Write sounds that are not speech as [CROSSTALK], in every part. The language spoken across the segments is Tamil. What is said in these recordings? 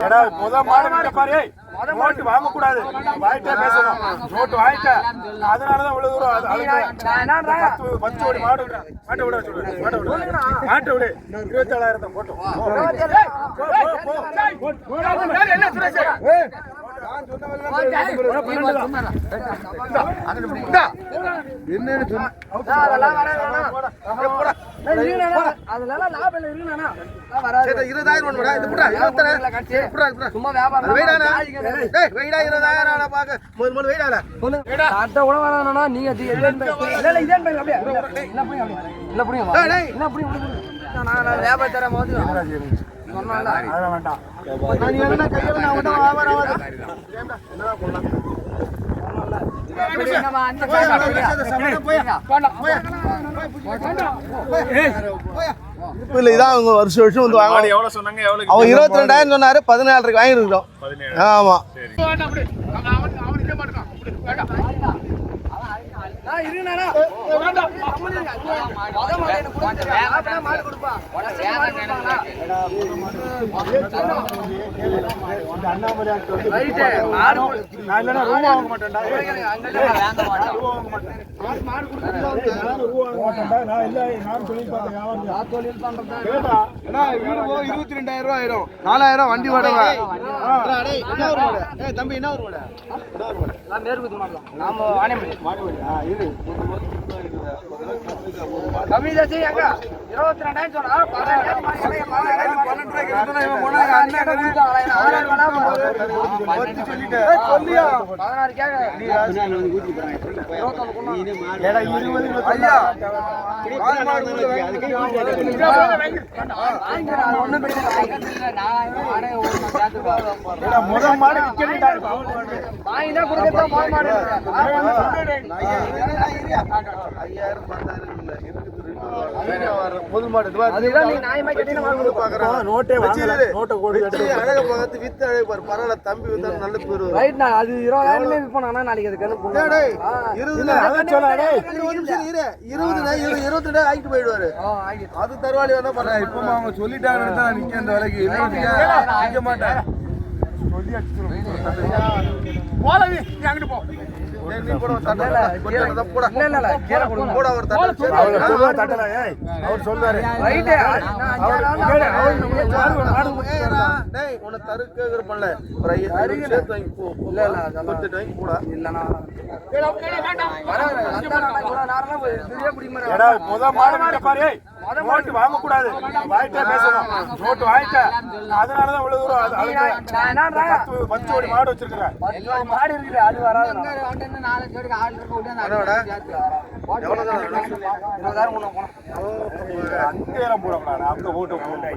ஏடா முத மாடு பாரு நோட்டு வாங்க கூடாது வாங்கிட்டே பேசணும். நோட்டு வாங்கிட்ட அதனாலதான் இவ்வளவு தூரம் அது- அதுக்கு பத்து பத்து கோடி மாடு விடுறா. மாட்டை விட சொல்லு மாட்டை விடு மாட்டை விடு. இருபத்தி ஏழாயிரத்தை போட்டோம் போ, போ, போ. என்ன சுரேஷ்? ஏய், இருபதாயிரம் ஒண்ணுடா இது புடா இருபத்தி புடா புடா சும்மா வியாபாரம் வெயிடானா டேய் வெயிடா இருபதாயிரம் ஆனா பாக்க முதல் முதல் வெயிடால அட்டை கூட வேணாம்னா நீங்க இல்ல இல்ல இதே பை அப்படியே இல்ல புரியும் அப்படியே இல்ல புரியும் டேய், டேய். என்ன புரியும் நான் நான் வியாபாரம் போது சொன்னால அதெல்லாம் வேண்டாம் நான் நீ என்ன கையில நான் விட்டா வியாபாரம் ஆகாது நம்ம அந்த இல்ல இதான் அவங்க வருஷம் வருஷம் வந்து வாங்க மாடு எவ்வளவு சொன்னாங்க? எவ்வளவு அவன் இருபத்தி ரெண்டாயிரம் சொன்னாரு பதினாலரைக்கு வாங்கிருக்கோம் ஆமா. இருங்கண்ணா மாடு இருபத்தி ரெண்டாயிரம் ரூபாய் ஆயிரும் நாலாயிரம் வண்டி வாடகை தம்பி என்ன ஒரு நான் மேற்கு மாடலாம். நாம வாணியம்பள்ளி. கம்மி আমি যাচ্ছি একা। இருபத்தி ரெண்டாயிரம் சொன்னா, மாடு பதினாறு கேட்க. இருபத்தொன்னு கொண்டு வாங்க. ஏடா இருபது ஐயா. வாங்கிக்கிறேன். அது ஒண்ணும் பிரச்சனை இல்லை. முதல் மாடு நீ நோட்டே வாங்கல நோட்டை கோடி அழக பார்த்து வித்து அழகு பாரு பரவாயில்ல தம்பி வித்தா நல்ல பேர் அது இருபதாயிரமே விற்போம்ண்ணா, நாளைக்கு அதுக்கு இருபது இருபது நிமிஷம் இரு. இருபது இருபத்தி ரெண்டு ஆகிட்டு போயிடுவாரு அது தருவாளி வேணா பண்றேன் இப்போ அவங்க சொல்லிட்டாங்கன்னு தான் நிக்க அந்த வேலைக்கு நிக்க மாட்டேன் அங்கிட்டு போ அவர் சொல்றாரு டேய், உன்னை தருக்கு விருப்பம்ல. ஒரு ஐயா- சேர்த்து வாங்கி போ. வாங்கி போடா. இல்லைண்ணா. கூட முத மாடு பாரு நோட்டு வாங்க கூடாது வாங்கிட்டே பேசணும். நோட்டு வாங்கிட்ட. அதனாலதான் இவ்வளவு தூரம்? பத்து கோடி மாடு வச்சிருக்கிறேன் மாடு இருக்குது, அது வராதுண்ணா. என்னடா? எவ்வளவுதான்? வேணும்? இருபதாயிரம் கொண்டு போனோம். அங்கே எல்லாம் போடக்கூடாது அங்க போட்டு போட்டு.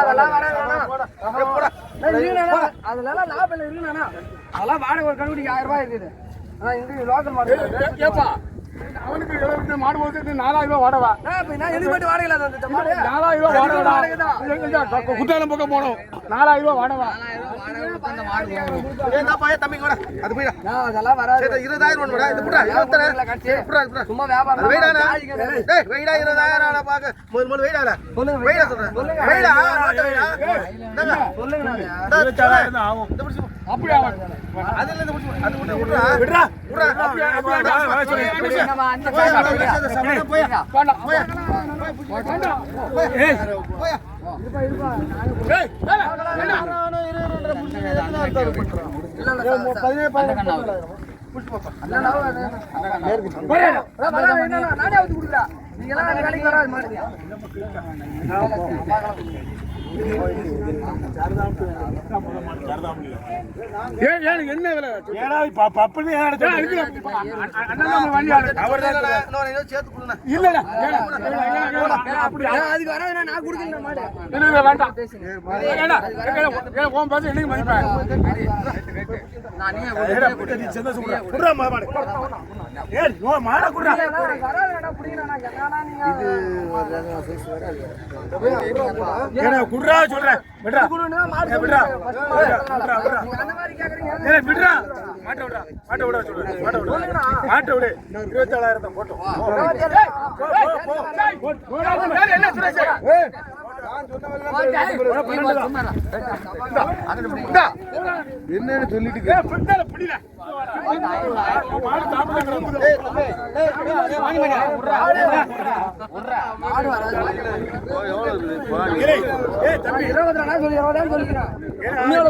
அதெல்லாம் வராது வாடகை ஒரு கண்ணுக்குட்டிக்கு ஆயிரம் ரூபாய் இருக்குது. இங்க லோக்கல் மாடு கேப்பா. அவனுக்கு எழுபத்தி மாடு போட்டு நாலாயிரம் ரூபாய் வாடவா அந்த மாடு? நாலாயிரம் ரூபாய் வாடகை வாடகை தான். குற்றாலம் பக்கம் போனோம். நாலாயிரம் ரூபாய் வாடகை. ஏய், இந்தாப்பா, ஏய், தம்பி, இங்க வாடா. அது போய்டா. நான் அதெல்லாம் வராது. சரி, இருபதாயிரம் ஒண்ணு விடா. இது புடா, இருபத்தாறு. இல்ல, கட்சி. புடா, புடா. சும்மா வியாபாரம். அப்படியே, அப்படியே, பதினேழு, பதினெட்டு இல்லண்ணா, வேலைக்கு வராது மாட்டீங்க. என்ன விலை? கொடுங்க. இல்லடா, அதுக்கு வராதுண்ணா, நான் கொடுக்கல மாடு. வேண்டாம். உன் பேச்ச என்னைக்கு மதிப்பேன்? மாடு. விட்றா சொல்றேன் விட்றா விட்றா விட்றா, மாட்டை விட்றா மாட்டை விட சொல்றேன் மாட்டை விடு மாட்டை விடு இருபத்தேழாயிரம் தான் போட்டோம் என்னன்னு சொல்லிட்டு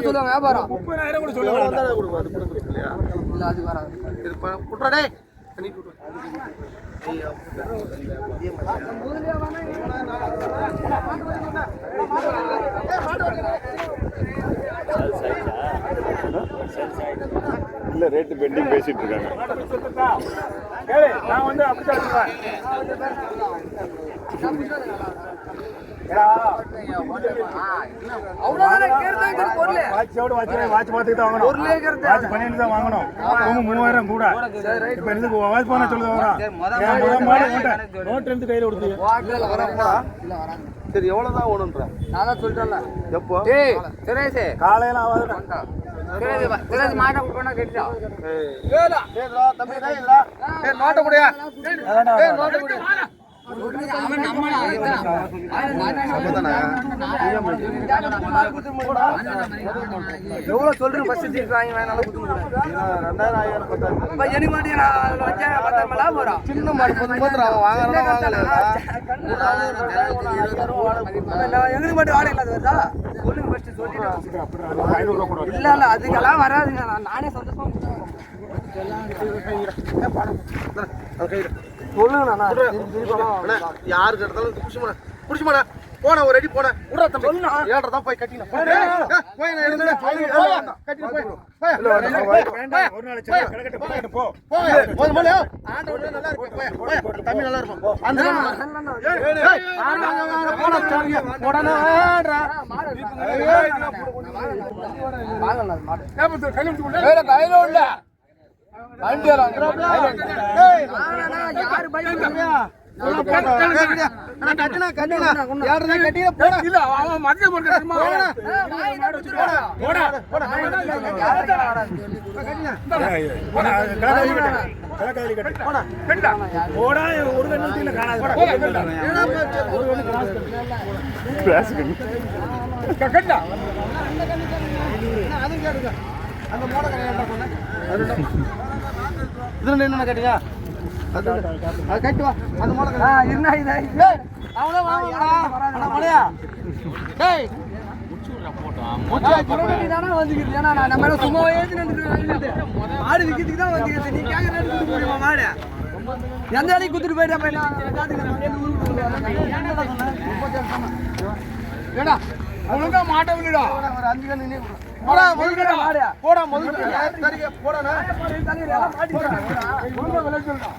சொல்லுவாங்க வியாபாரம். முப்பதாயிரம் கூட சொல்ல வேண்டாம். இல்ல அது வராது. இல்ல ரேட்டு பெண்டிங் பேசிட்டு இருக்காங்க. நான் வந்து அப்படி மூவாயிரம் கூட. இப்ப எனக்கு வாட்ச் பண்ண மாடு நோட்டை நோட்டு எடுத்து கையில கொடுத்து. வாக்குல வரப்பா இல்ல வராது. சரி எவ்வளவுதான் ஓடுன்ற நான் தான் சொல்லிட்டேன்ல எப்போ? டேய் சுரேஷ் காலையில ஆகாது சுரேஷ் மாட்டை கொடுக்கணும் கேட்டா நோட்ட முடியா அவன் நம்ம எவ்வளவு சொல்றேன் தீர்ப்பு வாங்கி வேணாலும் ரெண்டாயிரம் ஆயிரம் பத்தாயிரம். எனக்கு மாட்டேன் நான் வச்சேன் பத்தாயிரம் லாபம் வரும் சின்ன மாடு பத்து மாத்திரம் அவன் வாங்கலாம் வாங்கல. எங்களுக்கு மட்டும் வாடகை இல்லாத வருதா? சொல்லுங்க ஃபர்ஸ்ட் சொல்லிட்டு இல்ல இல்ல அதுக்கெல்லாம் வராதுங்க. நான் நானே சந்தோஷமா சொல்லுங்க நான் யாருக்கு எடுத்தாலும் புடிச்சுமாடா புடிச்சுமாடா போன ஒரு அடி போன விட்றா தம்பி. ஏழ்ரை தான் போய் கட்டினா போய் கட்டின போய். தம்பி நல்லா இருக்கும் அந்த யாரு பையன் போடா ஒரு அந்த மோட கடையா பண்ண இதுல என்ன கட்டியா அது அது கட்டு வா. அந்த மோட கடை இருந்தா இதா? அவனே வாங்கடா. மலையா டேய் எந்த வேலைக்கு குத்துட்டு போயிட்டா போயிட்டா ஏடா ஒழுங்கா மாட்ட விடுடா. ஒரு அஞ்சு கண்ணு போடா முதல்ல மாடு போடா முதல்ல சரிங்க போடா விலை சொல்றா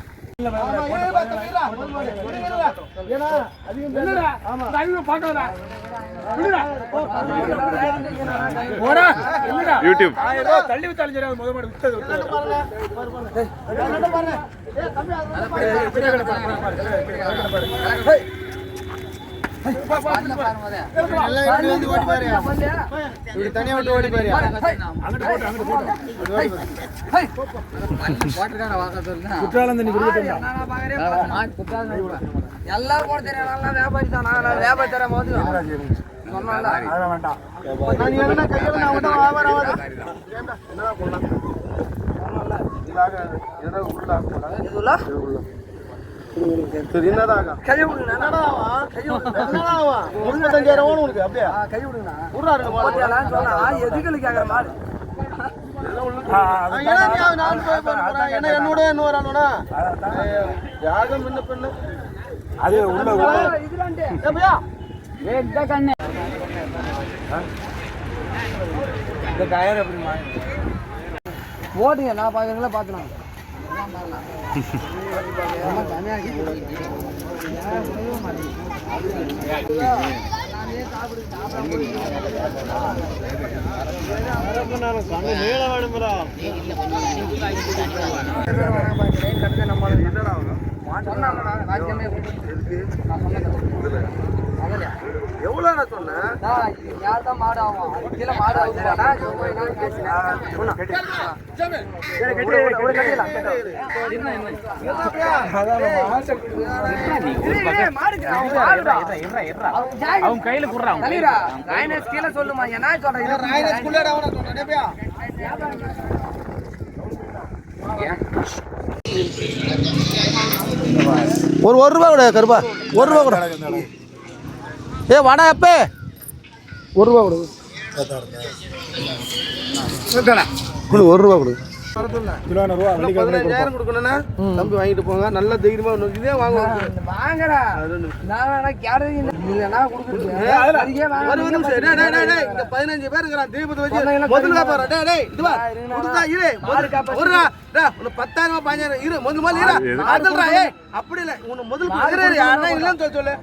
போடா. இல்லடா யூடியூப். ஆயிரம் ரூபாய் தள்ளி வித்தாலும் முதல் மாடு வித்தது வித்தது தனியா விட்டு ஓடி பாரு எல்லாரும் போட தெரியும் நல்லா வியாபாரி தான் நான் வியாபாரி தரேன் போது வியாபாரம் உள்ள ஆகும் கை விடுங்க கை ஓணும் உனக்கு அப்படியே? கை விடுங்க விட்றா ரெண்டு மாடு போட்டியாலான்னு சொன்னா எதுக்கு கேக்குற மாடு ஆ, அது ஏன்னா நீ அவன் நாலு போய் போறேன் ஏன்னா என்னோட என்ன வரானுடா யாகம் முன்ன பெண்ணு அது உள்ள இந்த டயர் எப்படிமா ஓட்டுங்க நான் பார்க்கறதுல பார்த்துனாங்க [LAUGHS] [LAUGHS] [LAUGHS] எவ்வளோ எவ்வளோண்ணா சொன்னேன் நான் இது மேல தான் மாடு ஆகும் கீழே மாடு மாடுக்கு அவன் கையில குடுறான் கீழே சொல்லுமா என்ன சொல்றேன்? ஒரு ஒரு ரூபா கூட கருப்பா. ஒரு ரூபா கூட. ஏ வாடா எப்பே ஒரு ரூபா கொடு. கொடு ஒரு ரூபா கொடு. தம்பி வாங்கிட்டு போங்க. நல்ல தைரியமா 15 பேர் இருக்கறான். தீபத்தை வச்சு முதல்ல பாரு. வா கொடுத்தா இரு முதல்ல ஒரு டேய் உன 10000 15000 இரு முதல்ல இரு அதல்றா ஏய் அப்படி இல்ல. உன முதல்ல இரு இரு யாரா இல்லன்னு சொல்லு சொல்லு.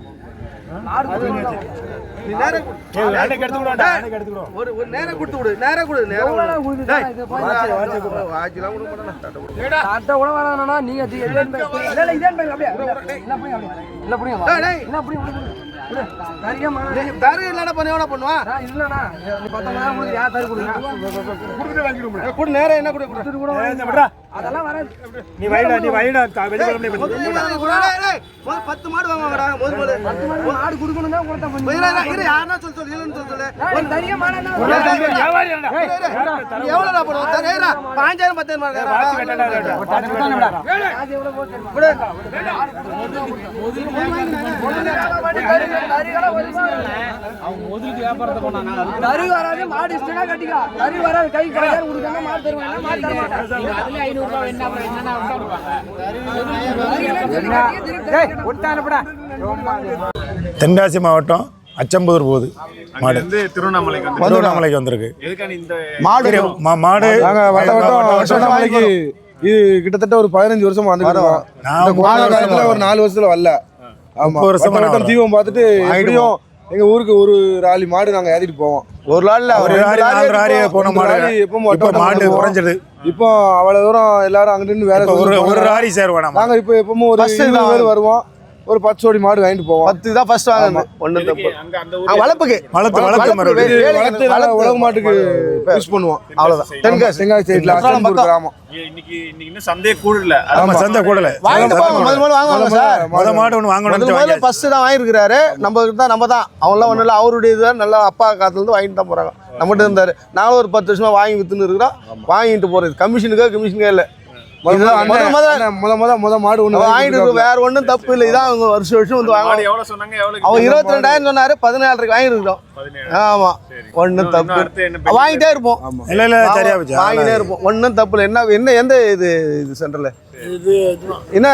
ஒரு ஒரு நேரா கொடுத்து விடு நேரா கொடு நேரா எவ்வளோடா கொடு. வேணாம்னா நீங்க அது எல்லாம் போய் இல்ல தரு இல்லனா பண்ணி எவனா பண்ணுவா? நான் இல்லண்ணா. நீ பத்தொன்பதாயிரம் கொடுத்து யார் தரு கொடுங்க. கொடுத்துட்டு வாங்கிடுவோம் கொடு நேரா என்ன கொடு கொடு கொடுத்துட்டு கூட அதெல்லாம் வராது. நீ வைடா நீ த- வெளியே 10 மாடு வாங்குவாங்கடா முதல்ல முதல்ல மாடு கொடுக்கணும் தான் கொடுத்தா பண்ணி இரு, இரு, இரு, யாருன்னா சொல்லு, சொல்லு, இல்லைன்னு சொல்லு, சொல்லு. நான் நிறைய மாடு எவ்வளவுடா போடுவ? தர, ஏய்டா, பாஞ்சாயிரம், பத்தாயிரம் ரூபாய் இருக்கா? வாட்சி கட்டடா, கட்டடா. வாட்சி கட்டடா. காசு எவ்வளவு போட்டு அவங்க முதலுக்கு வியாபாரத்தை பண்ணாங்க அது தரு வராது மாடு இஷ்டம்னா கட்டிக்கா தரு வராது கை கடையாரு கொடுக்காம மாடு தருவாங்க மாடு தர மாட்டாங்க அதுல தென்காசி மாவட்டம் அச்சம்புதூர் போகுது. மாடு. வந்து திருவண்ணாமலைக்கு திருவண்ணாமலைக்கு வந்திருக்கு. மாடு மா- மாடு. நாங்க வட்ட வட்டம் திருவண்ணாமலைக்கு இது கிட்டத்தட்ட ஒரு பதினஞ்சு வருஷம் வந்துருக்கோம் ஒரு நாலு வருஷத்துல வரல. ஆமா. வருஷமா தீபம் பார்த்துட்டு எப்படியும் எங்க ஊருக்கு ஒரு ராலி மாடு நாங்க ஏத்திட்டு போவோம். ஒரு நாள்ல ஒரு நாலு ராரி போன மாடு. இப்போ மாடு குறைஞ்சது இப்போ அவ்வளவு தூரம் எல்லாரும் அங்கிட்டு வேற ஒரு ஒரு. ராரி சேருவோம் நம்ம. நாங்க இப்போ எப்பவும் ஒரு இருபது பேர் வருவோம். ஒரு பத்து ஜோடி மாடு வாங்கிட்டு போவோம். பத்து தான் ஃபர்ஸ்ட் வாங்கணும் ஒண்ணு தப்பு அங்க அந்த ஆ, வளர்ப்புக்கு. வளர்த்து வளர்த்து உலக மாட்டுக்கு யூஸ் பண்ணுவோம். அவ்வளவுதான். தென்காசி. தென்காசி. சைட்ல. கிராமம். இன்னைக்கு இன்னைக்கு இன்னும் சந்தையே கூடல. ஆமா சந்தை கூடல. முதல் முதல்ல வாங்குவாங்க சார். முத மாடு ஒன்று வாங்கணும்னு முதல் முதல்ல. ஃபர்ஸ்ட் தான் வாங்கியிருக்கிறாரு. நம்ம தான் நம்ம தான். அவங்களாம் ஒன்றும் இல்லை அவருடைய இதுதான் நல்லா அப்பா காலத்துல இருந்து வாங்கிட்டு தான் போறாங்க. நம்மகிட்ட இருந்தாரு. நாங்களும் ஒரு பத்து வருஷமா வாங்கி வித்துன்னு இருக்கிறோம். வாங்கிட்டு போறது. கமிஷனுக்கோ கமிஷனுக்கே இல்லை. வேற ஒன்றும் தப்பு இல்லை. இதான் அவங்க வருஷம் வருஷம் வந்து வாங்க எவ்வளவு சொன்னாங்க? எவ்வளவு அவன் இருபத்தி ரெண்டாயிரம் சொன்னாரு பதினேழரைக்கு வாங்கிருக்கிறோம் பதினேழு. ஆமா. ஒன்றும் தப்பு வாங்கிட்டே இருப்போம். இல்ல இல்ல சரியா வாங்கிட்டே இருப்போம். ஒன்றும் தப்பு இல்லை. என்ன என்ன எந்த இது இது சென்டர்ல என்ன